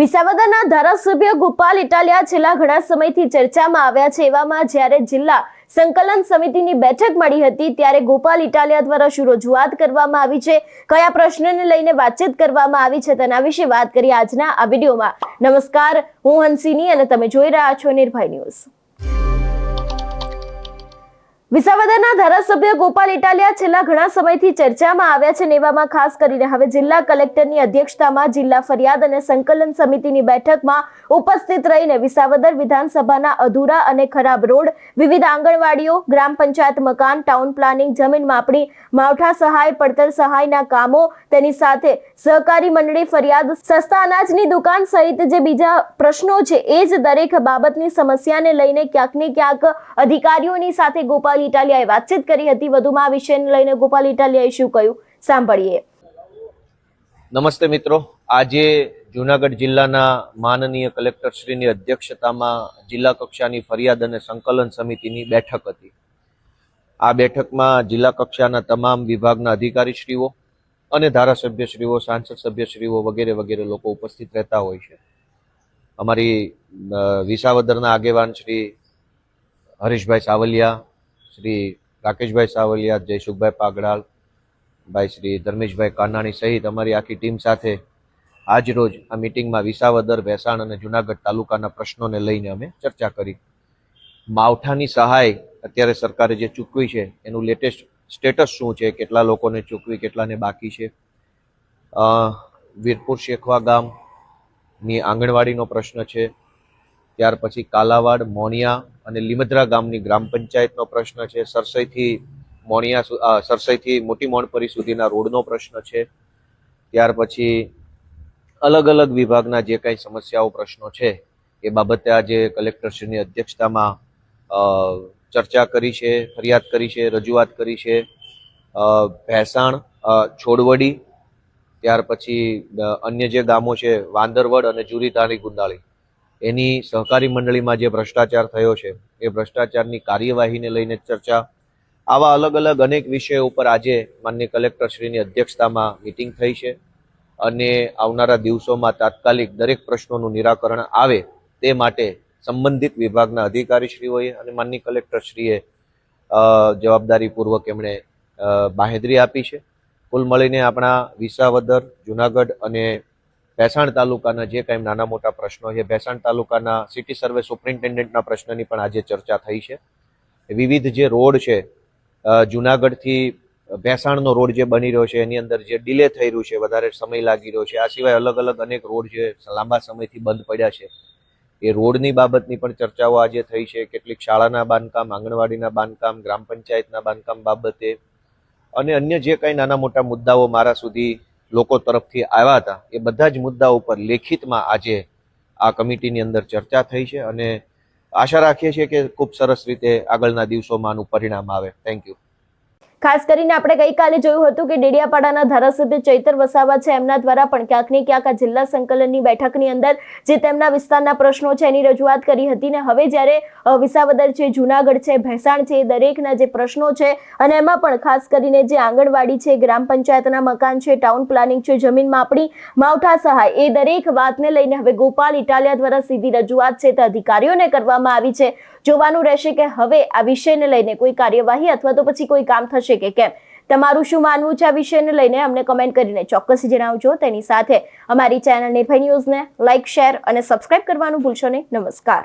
વિસાવદરના ધારાસભ્ય ગોપાલ ઇટાલિયા છેલ્લા ઘણા સમયથી ચર્ચામાં આવ્યા છે. એવામાં જ્યારે જિલ્લા સંકલન સમિતિની બેઠક મળી હતી, ત્યારે ગોપાલ ઇટાલિયા દ્વારા શું રજૂઆત કરવામાં આવી છે? કયા પ્રશ્નને લઈને વાતચીત કરવામાં આવી છે? તેના વિશે વાત કરીએ આજના આ વિડીયોમાં. નમસ્કાર, હું હંસિની અને તમે જોઈ રહ્યા છો નિર્ભય ન્યૂઝ. વિસાવદરના ધારાસભ્ય ગોપાલ ઇટાલિયા છેલ્લા ઘણા સમયથી ચર્ચામાં આવ્યા છે નેવામાં ખાસ કરીને હવે જિલ્લા કલેક્ટરની અધ્યક્ષતામાં જિલ્લા ફરિયાદ અને સંકલન સમિતિની બેઠકમાં ઉપસ્થિત રહીને વિસાવદર વિધાનસભાના અધૂરા અને ખરાબ રોડ, વિવિધ આંગણવાડીઓ, ગ્રામ પંચાયત મકાન, ટાઉન પ્લાનિંગ, જમીન માપણી, માવઠા સહાય, પડતર સહાયના કામો, તેની સાથે સહકારી મંડળી ફરિયાદ, સસ્તા અનાજની દુકાન સહિત જે બીજા પ્રશ્નો છે, એ જ દરેક બાબતની સમસ્યાને લઈને ક્યાંક ને ક્યાંક અધિકારીઓની સાથે ગોપાલ ઇટાલિયાએ વાતચીત કરી હતી. વધુમાં આ વિષયને લઈને ગોપાલ ઇટાલિયાએ શું કહ્યું? સાંભળીએ. નમસ્તે મિત્રો. આજે જુનાગઢ જિલ્લાના માનનીય કલેક્ટરશ્રીની અધ્યક્ષતામાં જિલ્લા કક્ષાની ફરિયાદ અને સંકલન સમિતિની બેઠક હતી. આ બેઠકમાં જિલ્લા કક્ષાના તમામ વિભાગના અધિકારીશ્રીઓ અને ધારાસભ્યશ્રીઓ, સાંસદ સભ્યશ્રીઓ વગેરે વગેરે લોકો ઉપસ્થિત રહેતા હોય છે. અમારી વિસાવદરના આગેવાન શ્રી હરીશભાઈ સાવલિયા શ્રી રાકેશભાઈ સાવલિયા જયસુખભાઈ પાગડાલ, ભાઈ શ્રી ધર્મેશભાઈ કાનાણી સહિત અમારી આખી ટીમ સાથે આજ રોજ આ મિટિંગમાં વિસાવદર, ભેસાણ અને જુનાગઢ તાલુકાના પ્રશ્નોને લઈને અમે ચર્ચા કરી. માવઠાની સહાય અત્યારે સરકારે જે ચૂકવી છે, એનું લેટેસ્ટ સ્ટેટસ શું છે, કેટલા લોકોને ચૂકવી, કેટલાને બાકી છે? વીરપુર શેખવા ગામની આંગણવાડીનો પ્રશ્ન છે. ત્યાર પછી કાલાવાડ મોણિયા અને લીમદ્રા ગામની ગ્રામ પંચાયતનો પ્રશ્ન છે. સરસઈથી મોણિયા સરસઈથી મોટી મોણપરી સુધીના રોડનો પ્રશ્ન છે. ત્યાર પછી અલગ અલગ વિભાગના જે કાંઈ સમસ્યાઓ, પ્રશ્નો છે, એ બાબતે આજે કલેક્ટરશ્રીની અધ્યક્ષતામાં ચર્ચા કરી છે, ફરિયાદ કરી છે, રજૂઆત કરી છે. ભેસાણ છોડવડી, ત્યાર પછી અન્ય જે ગામો છે, વાંદરવડ અને જુરી તાણી ગુંદાળી એની સહકારી મંડળીમાં જે ભ્રષ્ટાચાર થયો છે, એ ભ્રષ્ટાચારની કાર્યવાહીને લઈને ચર્ચા. આવા અલગ અલગ અનેક વિષયો ઉપર આજે માન્ય કલેક્ટરશ્રીની અધ્યક્ષતામાં મિટિંગ થઈ છે અને આવનારા દિવસોમાં તાત્કાલિક દરેક પ્રશ્નોનું નિરાકરણ આવે તે માટે સંબંધિત વિભાગના અધિકારીશ્રીઓએ અને માન્ય કલેક્ટરશ્રીએ જવાબદારીપૂર્વક એમણે બાહેદરી આપી છે. કુલ મળીને આપણા વિસાવદર, જુનાગઢ અને ભેસાણ તાલુકાના જે કાંઈ નાના મોટા પ્રશ્નો છે, ભેસાણ તાલુકાના સિટી સર્વે સુપ્રિન્ટેન્ડન્ટના પ્રશ્નની પણ આજે ચર્ચા થઈ છે. વિવિધ જે રોડ છે જુનાગઢથી ભેસાણનો રોડ જે બની રહ્યો છે, એની અંદર જે ડિલે થઈ રહ્યું છે, વધારે સમય લાગી રહ્યો છે, આ સિવાય અલગ અલગ અનેક રોડ જે લાંબા સમયથી બંધ પડ્યા છે. એ રોડની બાબતની પણ ચર્ચાઓ આજે થઈ છે, કેટલીક શાળાના બાંધકામ, આંગણવાડીના બાંધકામ, ગ્રામ પંચાયતના બાંધકામ બાબતે અને અન્ય જે કાંઈ નાના મોટા મુદ્દાઓ મારા સુધી લોકો તરફથી આવ્યા હતા, એ બધા જ મુદ્દાઓ ઉપર લેખિતમાં આજે આ કમિટીની અંદર ચર્ચા થઈ છે અને આશા રાખીએ છીએ કે ખૂબ સરસ રીતે આગળના દિવસોમાં આનું પરિણામ આવે. થેન્ક યુ ખાસ કરીને આપણે ગઈકાલે જોયું હતું કે ડેડિયાપાડાના ધારાસભ્ય ચૈતર વસાવા છે. એમના દ્વારા પણ ક્યાંક ને ક્યાંક આ જિલ્લા સંકલનની બેઠકની અંદર જે તેમના વિસ્તારના પ્રશ્નો છે એની રજૂઆત કરી હતી ને હવે જ્યારે વિસાવદર છે, જુનાગઢ છે, ભેસાણ છે એ દરેકના જે પ્રશ્નો છે અને એમાં પણ ખાસ કરીને જે આંગણવાડી છે, ગ્રામ પંચાયતના મકાન છે, ટાઉન પ્લાનિંગ છે, જમીન માપણી, માવઠા સહાય એ દરેક વાતને લઈને હવે ગોપાલ ઇટાલિયા દ્વારા સીધી રજૂઆત છે તે અધિકારીઓને કરવામાં આવી છે. જોવાનું રહેશે કે હવે આ વિષયને લઈને કોઈ કાર્યવાહી અથવા તો પછી કોઈ કામ થશે કે કેમ? તમારું શું માનવું છે આ વિષયને લઈને? અમને કમેન્ટ કરીને ચોક્કસ જણાવજો. તેની સાથે અમારી ચેનલ નિર્ભય ન્યૂઝને લાઇક શેર અને સબસ્ક્રાઇબ કરવાનું ભૂલશો નહીં. નમસ્કાર.